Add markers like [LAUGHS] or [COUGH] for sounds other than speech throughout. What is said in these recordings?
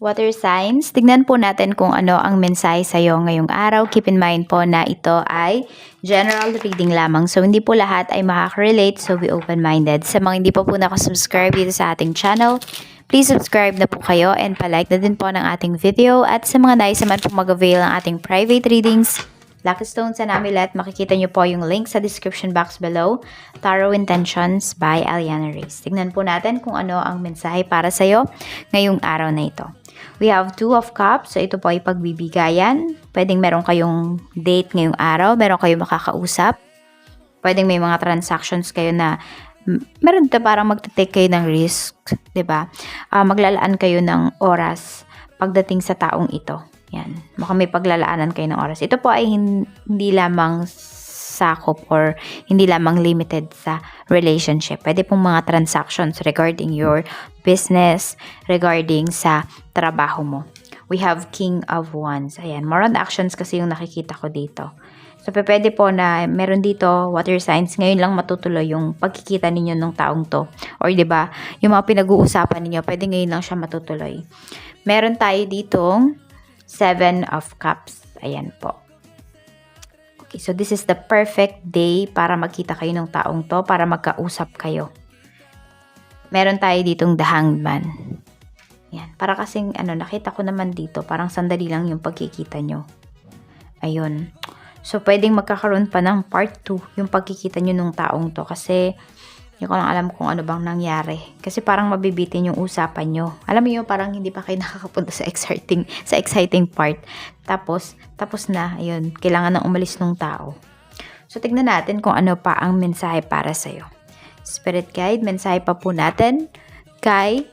Water signs, tignan po natin kung ano ang mensahe sa'yo ngayong araw. Keep in mind po na ito ay general reading lamang. So, hindi po lahat ay makaka-relate. So, be open-minded. Sa mga hindi pa po nakasubscribe dito sa ating channel, please subscribe na po kayo and palike na din po ng ating video. At sa mga nais naman po mag-avail ng ating private readings, Lucky Stones and Amulet, makikita nyo po yung link sa description box below. Tarot Intentions by Aliana Reyes. Tignan po natin kung ano ang mensahe para sa'yo ngayong araw na ito. We have two of cups. So, ito po ay pagbibigayan. Pwedeng meron kayong date ngayong araw. Meron kayong makakausap. Pwedeng may mga transactions kayo na meron dito parang magte-take kayo ng risk. 'di ba? Ah, maglalaan kayo ng oras pagdating sa taong ito. Yan. Baka may paglalaanan kayo ng oras. Ito po ay hin- hindi lamang sakop or hindi lamang limited sa relationship. Pwede pong mga transactions regarding your business, regarding sa trabaho mo. We have King of Wands. Ayan, more on actions kasi yung nakikita ko dito. So, pwede po na meron dito water signs. Ngayon lang matutuloy yung pagkikita ninyo ng taong to. Or 'di ba yung mga pinag-uusapan ninyo, pwede ngayon lang siya matutuloy. Meron tayo ditong Seven of Cups. Ayan po. Okay, so this is the perfect day para magkita kayo ng taong to, para magkausap kayo. Meron tayo ditong The Hanged. Yan, para kasing ano, nakita ko naman dito, parang sandali lang yung pagkikita nyo. Ayun. So, pwedeng magkakaroon pa ng part 2 yung pagkikita nyo nung taong to kasi hindi ko lang alam kung ano bang nangyari. Kasi parang mabibitin yung usapan nyo. Alam mo parang hindi pa kayo [LAUGHS] nakakapunta sa exciting, sa exciting part. Tapos, tapos na, ayun, kailangan na umalis ng tao. So, tignan natin kung ano pa ang mensahe para sa'yo. Spirit Guide, mensahe pa po natin kay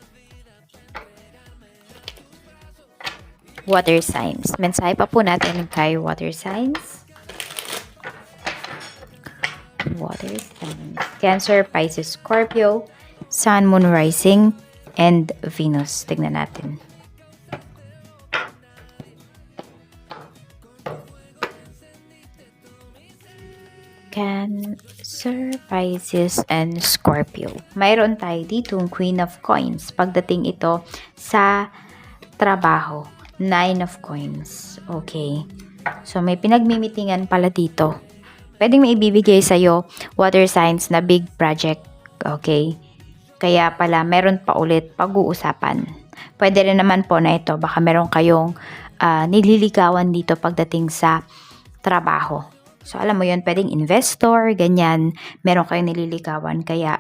Water Signs. Mensahe pa po natin kay Water Signs. Water signs. Cancer, Pisces, Scorpio, Sun, Moon, Rising, and Venus. Tignan natin. Cancer, Pisces, and Scorpio. Mayroon tayo ditong Queen of Coins. Pagdating ito sa trabaho. Nine of Coins. Okay. So, may pinagmimitingan pala dito pwedeng may ibibigay sa'yo water signs na big project. Okay? Kaya pala, meron pa ulit pag-uusapan. Pwede rin naman po na ito, baka meron kayong ah, nililigawan dito pagdating sa trabaho. So, alam mo yun, pwedeng investor, ganyan, meron kayong nililigawan. Kaya,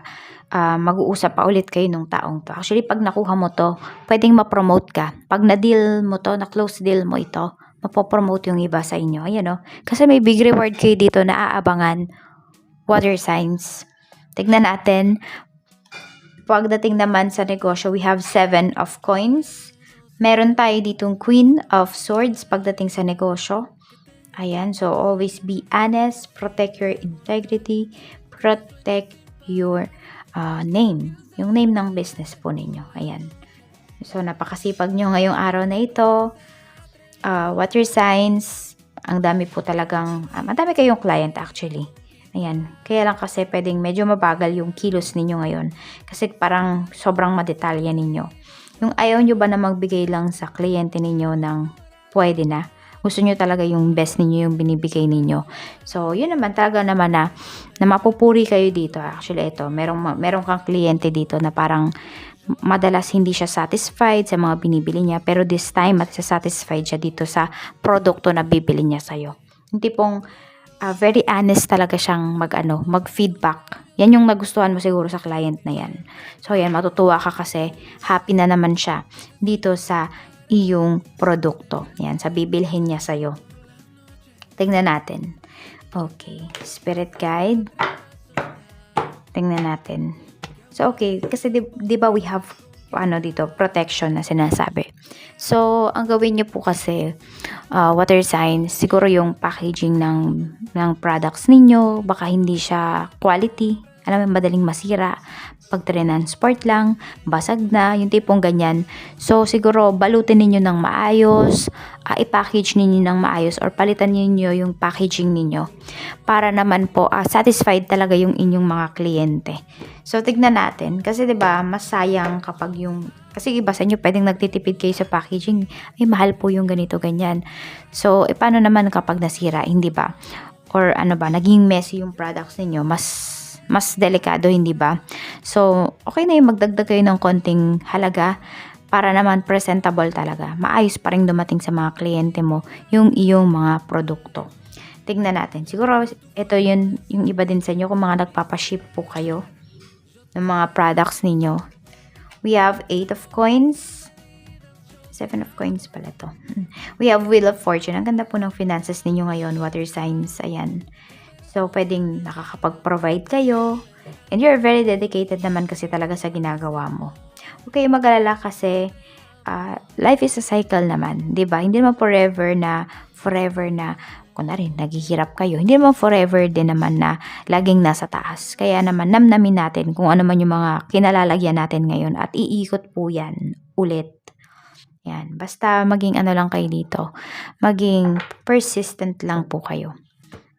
ah, mag-uusap pa ulit kayo nung taong to. Actually, pag nakuha mo to, pwedeng ma-promote ka. Pag na-deal mo to, na-close deal mo ito, mapopromote yung iba sa inyo. Ayan o. Kasi may big reward kayo dito na aabangan. Water signs. Tignan natin. Pagdating naman sa negosyo, we have seven of coins. Meron tayo ditong queen of swords pagdating sa negosyo. Ayan. So, always be honest. Protect your integrity. Protect your uh, name. Yung name ng business po ninyo. Ayan. So, napakasipag nyo ngayong araw na ito uh, water signs, ang dami po talagang, uh, madami kayong client actually. Ayan. Kaya lang kasi pwedeng medyo mabagal yung kilos ninyo ngayon. Kasi parang sobrang madetalya ninyo. Yung ayaw nyo ba na magbigay lang sa kliyente ninyo ng pwede na? Gusto nyo talaga yung best ninyo yung binibigay ninyo. So, yun naman talaga naman na, na mapupuri kayo dito. Actually, ito, merong, merong kang kliyente dito na parang madalas hindi siya satisfied sa mga binibili niya pero this time at satisfied siya dito sa produkto na bibili niya sa'yo. Yung tipong uh, very honest talaga siyang mag, ano, mag-feedback. Yan yung nagustuhan mo siguro sa client na yan. So yan, matutuwa ka kasi happy na naman siya dito sa iyong produkto. Yan, sa bibilhin niya sa'yo. Tingnan natin. Okay, spirit guide. Tingnan natin. So, okay. Kasi di, di ba we have ano dito, protection na sinasabi. So, ang gawin niyo po kasi, uh, water signs, siguro yung packaging ng, ng products ninyo, baka hindi siya quality. Alam mo, madaling masira. Pag transport lang, basag na, yung tipong ganyan. So, siguro, balutin ninyo ng maayos, ah, i-package ninyo ng maayos, or palitan ninyo yung packaging ninyo. Para naman po, ah, satisfied talaga yung inyong mga kliyente. So, tignan natin. Kasi, 'di ba mas sayang kapag yung... Kasi iba sa inyo, pwedeng nagtitipid kayo sa packaging. Ay, mahal po yung ganito, ganyan. So, e, paano naman kapag nasira, hindi ba? Or ano ba, naging messy yung products ninyo, mas mas delikado, hindi ba? So, okay na yung magdagdag kayo ng konting halaga para naman presentable talaga. Maayos pa rin dumating sa mga kliyente mo yung iyong mga produkto. Tignan natin. Siguro, ito yun, yung iba din sa inyo kung mga nagpapaship po kayo ng mga products ninyo. We have 8 of coins. 7 of coins pala to. We have Wheel of Fortune. Ang ganda po ng finances ninyo ngayon, water signs. Ayan. So, pwedeng nakakapag-provide kayo. And you're very dedicated naman kasi talaga sa ginagawa mo. Kayo mag-alala kasi ah, life is a cycle naman. 'di ba Hindi naman forever na, forever na, kunwari, naghihirap kayo. Hindi naman forever din naman na laging nasa taas. Kaya naman, namnamin natin kung ano man yung mga kinalalagyan natin ngayon at iikot po yan ulit. Yan. Basta maging ano lang kayo dito. Maging persistent lang po kayo.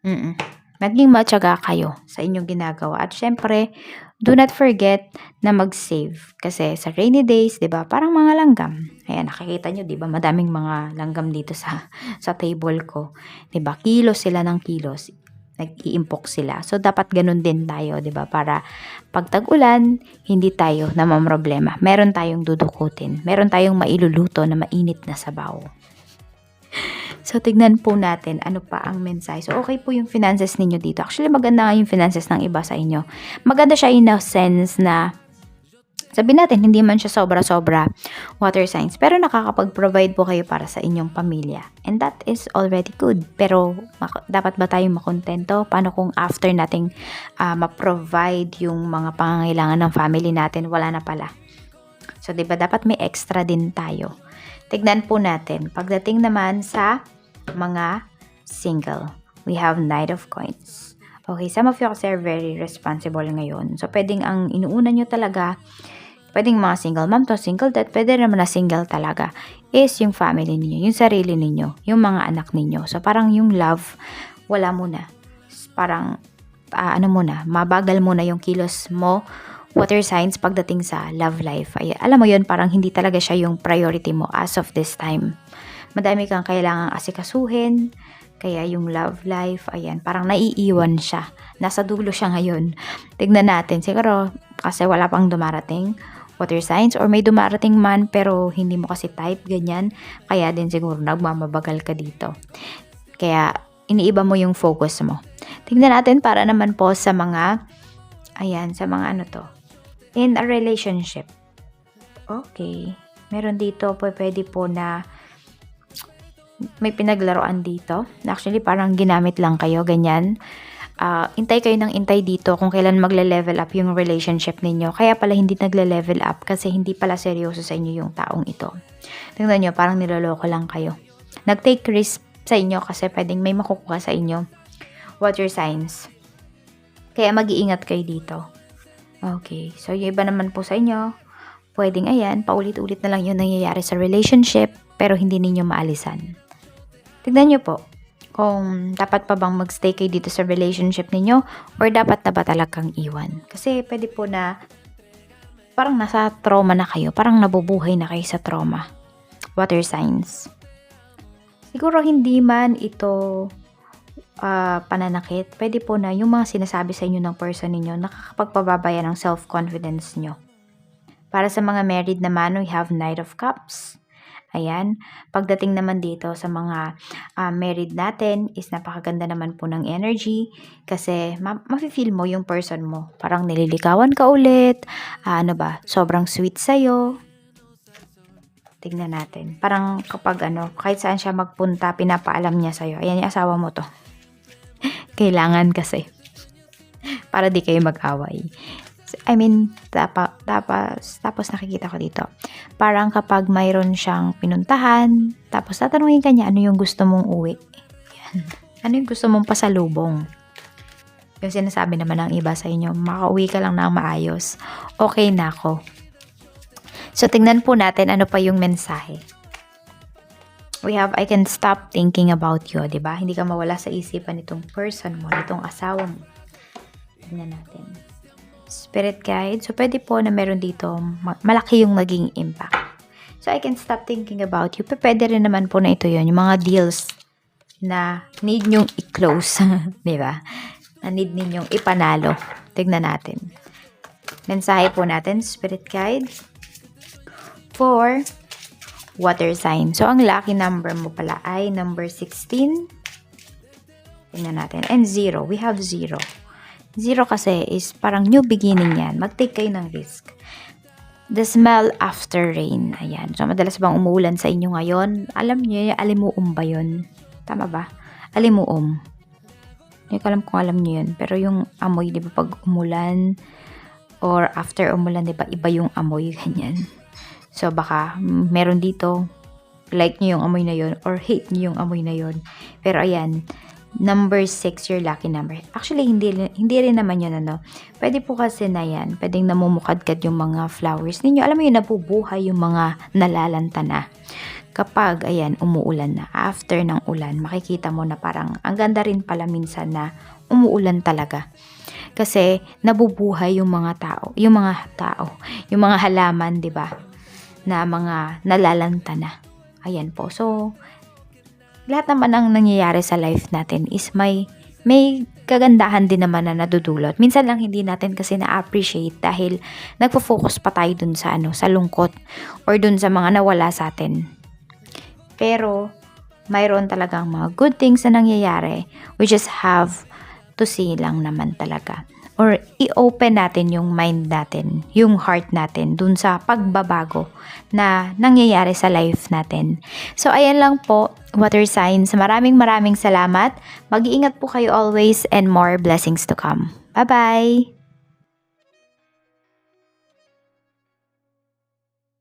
Mm Maging matyaga kayo sa inyong ginagawa. At syempre, do not forget na mag-save. Kasi sa rainy days, di ba, parang mga langgam. Ayan, nakikita nyo, di ba, madaming mga langgam dito sa, sa table ko. Di ba, kilos sila ng kilos. Nag-iimpok sila. So, dapat ganun din tayo, di ba, para pag tag-ulan, hindi tayo na problema. Meron tayong dudukutin. Meron tayong mailuluto na mainit na sabaw. So, tignan po natin ano pa ang mensahe. So, okay po yung finances ninyo dito. Actually, maganda nga yung finances ng iba sa inyo. Maganda siya in a sense na sabihin natin, hindi man siya sobra-sobra water signs, pero nakakapag-provide po kayo para sa inyong pamilya. And that is already good. Pero dapat ba tayong makontento? Paano kung after nating uh, ma-provide yung mga pangangailangan ng family natin, wala na pala. So, di ba dapat may extra din tayo. Tignan po natin. Pagdating naman sa mga single. We have Knight of Coins. Okay, some of you kasi are very responsible ngayon. So, pwedeng ang inuuna nyo talaga, pwedeng mga single mom to, single dad, pwede naman na single talaga, is yung family ninyo, yung sarili ninyo, yung mga anak ninyo. So, parang yung love, wala muna. Parang, uh, ano muna, mabagal muna yung kilos mo, water signs pagdating sa love life. Ay, alam mo yun, parang hindi talaga siya yung priority mo as of this time madami kang kailangang asikasuhin, kaya yung love life, ayan, parang naiiwan siya. Nasa dulo siya ngayon. Tignan natin, siguro kasi wala pang dumarating water signs or may dumarating man pero hindi mo kasi type, ganyan. Kaya din siguro nagmamabagal ka dito. Kaya iniiba mo yung focus mo. Tignan natin para naman po sa mga, ayan, sa mga ano to, in a relationship. Okay. Meron dito po, pwede po na may pinaglaruan dito. Actually, parang ginamit lang kayo, ganyan. Uh, intay kayo ng intay dito kung kailan magle-level up yung relationship ninyo. Kaya pala hindi nagle-level up kasi hindi pala seryoso sa inyo yung taong ito. Tingnan nyo, parang niloloko lang kayo. Nag-take risk sa inyo kasi pwedeng may makukuha sa inyo. Water signs. Kaya mag-iingat kayo dito. Okay, so yung iba naman po sa inyo, pwedeng ayan, paulit-ulit na lang yung nangyayari sa relationship, pero hindi ninyo maalisan. Tignan nyo po kung dapat pa bang magstay kayo dito sa relationship ninyo or dapat na ba talagang iwan. Kasi pwede po na parang nasa trauma na kayo, parang nabubuhay na kayo sa trauma. Water signs. Siguro hindi man ito uh, pananakit, pwede po na yung mga sinasabi sa inyo ng person ninyo nakakapagpababaya ng self-confidence nyo. Para sa mga married naman, we have Knight of Cups. Ayan. Pagdating naman dito sa mga uh, married natin is napakaganda naman po ng energy kasi ma- mafe-feel mo yung person mo. Parang nililikawan ka ulit. Uh, ano ba? Sobrang sweet sa'yo. Tingnan natin. Parang kapag ano, kahit saan siya magpunta, pinapaalam niya sa'yo. Ayan yung asawa mo to. [LAUGHS] Kailangan kasi. Para di kayo mag-away. I mean, tapa, tapos, tapos nakikita ko dito. Parang kapag mayroon siyang pinuntahan, tapos tatanungin kanya ano yung gusto mong uwi. Yan. [LAUGHS] Ano yung gusto mong pasalubong. Yung sinasabi naman ng iba sa inyo, makauwi ka lang ng maayos. Okay na ako. So, tingnan po natin ano pa yung mensahe. We have, I can stop thinking about you, di ba? Hindi ka mawala sa isipan nitong person mo, nitong asawa mo. Tingnan natin. Spirit guide. So, pwede po na meron dito, ma- malaki yung maging impact. So, I can stop thinking about you. Pero pwede rin naman po na ito yun, yung mga deals na need nyong i-close. [LAUGHS] di ba? Na need ninyong ipanalo. Tignan natin. Mensahe po natin, Spirit Guide. For water sign. So, ang lucky number mo pala ay number 16. Tingnan natin. And 0. We have 0. 0 kasi is parang new beginning yan. Mag-take kayo ng risk. The smell after rain. Ayan. So, madalas bang umuulan sa inyo ngayon? Alam niyo, yung alimuum ba yun? Tama ba? Alimuum. Hindi ko alam kung alam niyo yun. Pero yung amoy, di ba, pag umulan or after umulan, di ba, iba yung amoy, [LAUGHS] ganyan. So, baka meron dito, like niyo yung amoy na yun or hate niyo yung amoy na yun. Pero ayan, number 6 your lucky number. Actually, hindi, hindi rin naman yun, ano. Pwede po kasi na yan, pwedeng namumukadkad yung mga flowers ninyo. Alam mo yun, nabubuhay yung mga nalalanta na. Kapag, ayan, umuulan na, after ng ulan, makikita mo na parang, ang ganda rin pala minsan na umuulan talaga. Kasi, nabubuhay yung mga tao, yung mga tao, yung mga halaman, di ba? Na mga nalalanta na. Ayan po. So, lahat naman ang nangyayari sa life natin is may may kagandahan din naman na nadudulot. Minsan lang hindi natin kasi na-appreciate dahil nagpo-focus pa tayo dun sa ano, sa lungkot or dun sa mga nawala sa atin. Pero mayroon talagang mga good things na nangyayari. We just have to see lang naman talaga. Or i-open natin yung mind natin, yung heart natin dun sa pagbabago na nangyayari sa life natin. So, ayan lang po, water signs. Maraming maraming salamat. Mag-iingat po kayo always and more blessings to come. Bye-bye!